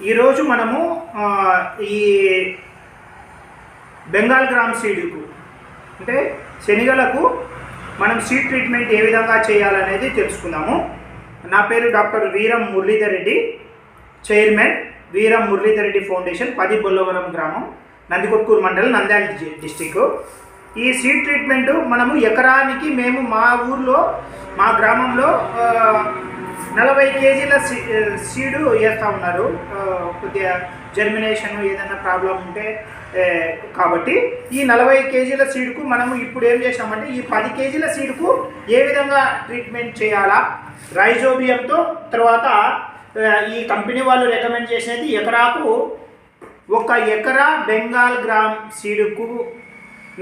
ఈరోజు మనము ఈ బెంగాల్ గ్రామ్ సీడ్కు అంటే శనిగలకు మనం సీడ్ ట్రీట్మెంట్ ఏ విధంగా చేయాలనేది తెలుసుకుందాము. నా పేరు డాక్టర్ వీరం మురళీధర్ రెడ్డి చైర్మన్ వీరం మురళీధర్ రెడ్డి ఫౌండేషన్ పది బొల్లవరం గ్రామం నందికొట్కూరు మండలం నంద్యాల డిస్టిక్ ఈ సీడ్ ట్రీట్మెంట్ మనము ఎకరానికి మేము మా ఊర్లో మా గ్రామంలో నలభై కేజీల సీడు వేస్తూ ఉన్నారు. కొద్దిగా జర్మినేషన్ ఏదైనా ప్రాబ్లం ఉంటే కాబట్టి ఈ నలభై కేజీల సీడ్కు మనము ఇప్పుడు ఏం చేసామంటే ఈ పది కేజీల సీడ్కు ఏ విధంగా ట్రీట్మెంట్ చేయాలా? రైజోబియంతో తర్వాత ఈ కంపెనీ వాళ్ళు రికమెండ్ చేసేది ఎకరాకు ఒక ఎకరా బెంగాల్ గ్రామ్ సీడుకు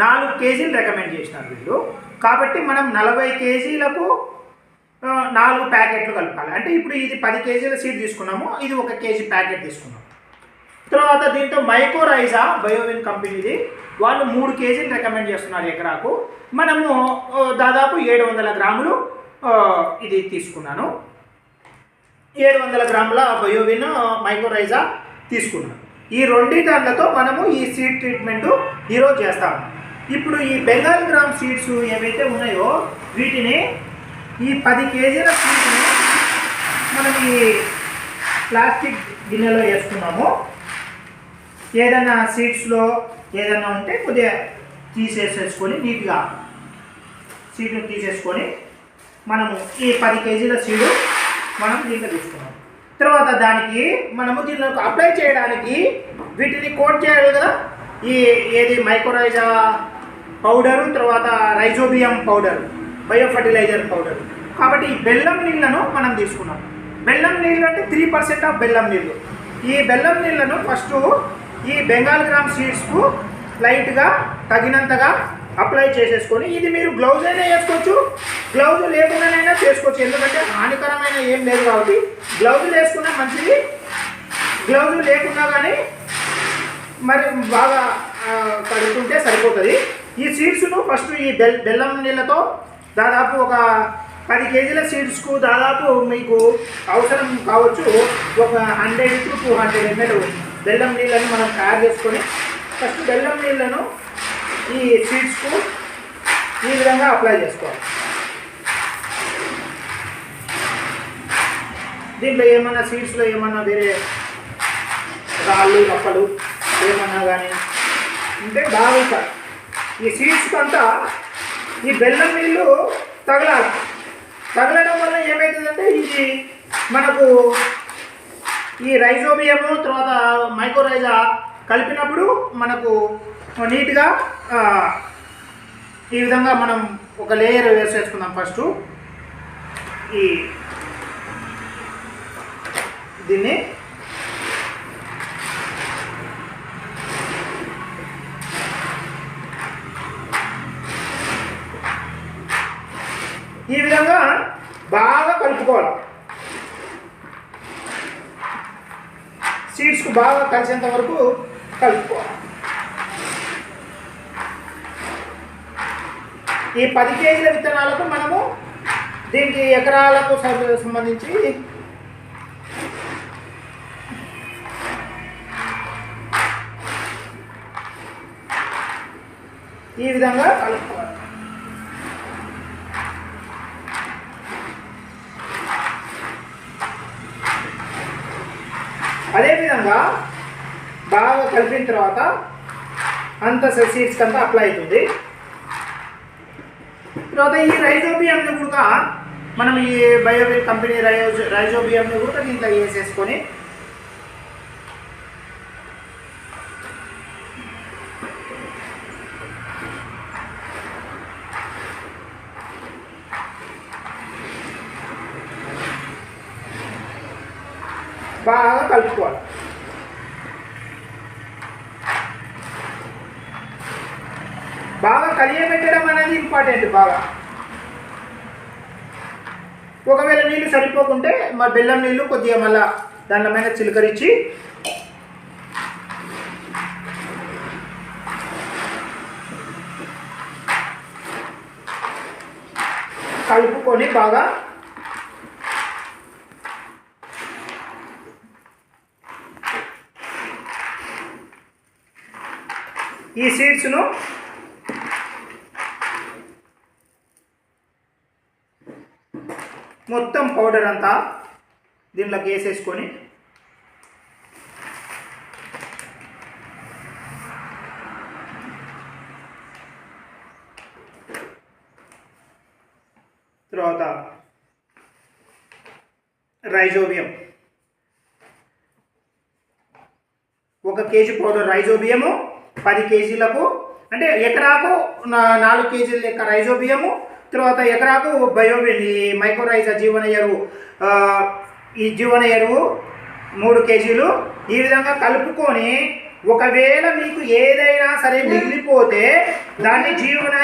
నాలుగు కేజీలు రికమెండ్ చేసినారు వీళ్ళు. కాబట్టి మనం నలభై కేజీలకు నాలుగు ప్యాకెట్లు కలపాలి. అంటే ఇప్పుడు ఇది పది కేజీల సీడ్ తీసుకున్నాము ఇది ఒక కేజీ ప్యాకెట్ తీసుకున్నాము తర్వాత దీంతో మైకోరైజా బయోవిన్ కంపెనీది వాళ్ళు మూడు కేజీలు రికమెండ్ చేస్తున్నారు ఎకరాకు. మనము దాదాపు ఏడు వందల గ్రాములు ఇది తీసుకున్నాను. ఏడు వందల గ్రాముల బయోవిన్ మైకోరైజా తీసుకున్నాను. ఈ రెండు దాంట్లతో మనము ఈ సీడ్ ట్రీట్మెంట్ ఈరోజు చేస్తాము. ఇప్పుడు ఈ బెంగాల్ గ్రామ్ సీడ్స్ ఏవైతే ఉన్నాయో వీటిని ఈ పది కేజీల స్వీట్ని మనం ఈ ప్లాస్టిక్ గిన్నెలో వేసుకున్నాము. ఏదైనా సీడ్స్లో ఏదైనా ఉంటే కొద్దిగా తీసేసేసుకొని నీట్గా సీడ్ని తీసేసుకొని మనము ఈ పది కేజీల సీడు మనం దీంట్లో తీసుకున్నాం తర్వాత దానికి మనము దీనిలో అప్లై చేయడానికి వీటిని కోట్ చేయాలి కదా. ఈ ఏది మైక్రోరైజా పౌడరు తర్వాత rhizobium powder bio fertiliser powder. కాబట్టి ఈ బెల్లం నీళ్ళను మనం తీసుకున్నాం. బెల్లం నీళ్ళు అంటే త్రీ పర్సెంట్ ఆఫ్ బెల్లం నీళ్ళు ఈ బెల్లం నీళ్ళను ఫస్ట్ ఈ బెంగాల్ గ్రామ్ సీడ్స్కు లైట్గా తగినంతగా అప్లై చేసేసుకొని ఇది మీరు గ్లౌజ్ అయినా వేసుకోవచ్చు. గ్లౌజ్ లేకుండానైనా చేసుకోవచ్చు. ఎందుకంటే హానికరమైన ఏం లేదు కాబట్టి గ్లౌజ్ వేసుకున్నా మంచిది. గ్లౌజ్ లేకున్నా కానీ మరి బాగా కడుగుతుంటే సరిపోతుంది. ఈ సీడ్స్ను ఫస్ట్ ఈ బెల్ బెల్లం నీళ్ళతో దాదాపు ఒక పది కేజీల సీడ్స్కు దాదాపు మీకు అవసరం కావచ్చు. ఒక hundred to two hundred ML బెల్లం నీళ్ళని మనం తయారు చేసుకొని ఫస్ట్ బెల్లం నీళ్ళను ఈ సీడ్స్కు ఈ విధంగా అప్లై చేసుకోవాలి. దీంట్లో ఏమన్నా సీడ్స్లో ఏమన్నా వేరే రాళ్ళు రప్పలు ఏమన్నా కానీ ఉంటే బాగా ఈ సీడ్స్కి అంతా ఈ బెల్లం నీళ్ళు తగలాలి. తగలడం వల్ల ఏమవుతుందంటే ఇది మనకు ఈ రైజోబియము తర్వాత మైక్రోరైజా కలిపినప్పుడు మనకు నీట్గా ఈ విధంగా మనం ఒక లేయర్ వేసేసుకుందాం ఫస్ట్ ఈ దీన్ని ఈ విధంగా బాగా కలుపుకోవాలి. సీడ్స్కు బాగా కలిసేంత వరకు కలుపుకోవాలి. ఈ పది కేజీల విత్తనాలకు మనము దీనికి ఎకరాలకు సంబంధించి ఈ విధంగా కలుపుకోవాలి. అదేవిధంగా బాగా కలిపిన తర్వాత అంత సీడ్స్కి అంతా అప్లై అవుతుంది. తర్వాత ఈ రైజోబియంని కూడా మనం ఈ బయోబిల్ కంపెనీ రైజో రైజోబియంని కూడా దీంట్లో వేసేసుకొని బాగా కలుపుకోవాలి. బాగా కలియబెట్టడం అనేది ఇంపార్టెంట్ బాగా. ఒకవేళ నీళ్ళు సరిపోకుంటే మా బెల్లం నీళ్ళు కొద్దిగా మళ్ళా దండమైన చిలకరించి కలుపుకొని బాగా ఈ సీడ్స్ను మొత్తం పౌడర్ అంతా దీంట్లోకి వేసేసుకొని తర్వాత రైజోబియం ఒక కేజీ పౌడర్ రైజోబియము పది కేజీలకు అంటే ఎకరాకు నా- నాలుగు కేజీల లెక్క రైజోబియము తర్వాత ఎకరాకు బయోబిన్ ఈ మైక్రోరైజ జీవన ఎరువు ఈ జీవన ఎరువు మూడు కేజీలు. ఈ విధంగా కలుపుకొని ఒకవేళ మీకు ఏదైనా సరే మిగిలిపోతే దాన్ని జీవన